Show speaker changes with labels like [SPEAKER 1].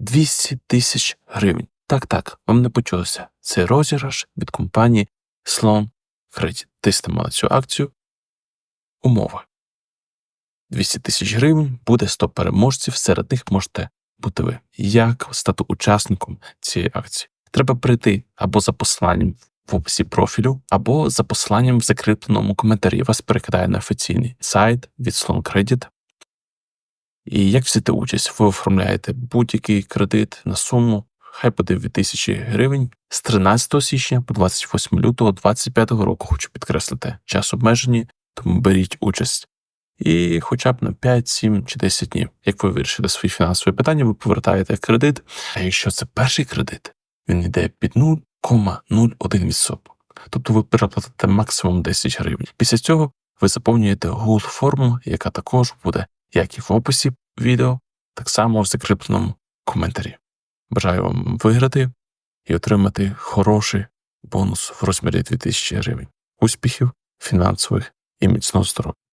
[SPEAKER 1] 200 тисяч гривень. Так, так, вам не почулося. Це розіграш від компанії Sloan Credit. Тиснемо на цю акцію. Умови. 200 тисяч гривень буде 100 переможців, серед них можете бути ви. Як стати учасником цієї акції? Треба прийти або за посиланням в описі профілю, або за посиланням в закріпленому коментарі. Вас перекидає на офіційний сайт від Sloan Credit. І як взяти участь? Ви оформляєте будь-який кредит на суму, хай буде 2000 гривень з 13 січня по 28 лютого 2025 року. Хочу підкреслити час обмежені, тому беріть участь. І хоча б на 5, 7 чи 10 днів, як ви вирішите свої фінансові питання, ви повертаєте кредит. А якщо це перший кредит, він йде під 0,01%. Тобто ви переплатите максимум 10 гривень. Після цього ви заповнюєте Google форму, яка також буде як і в описі відео, так само в закріпленому коментарі. Бажаю вам виграти і отримати хороший бонус в розмірі 2000 гривень. Успіхів, фінансових і міцного здоров'я.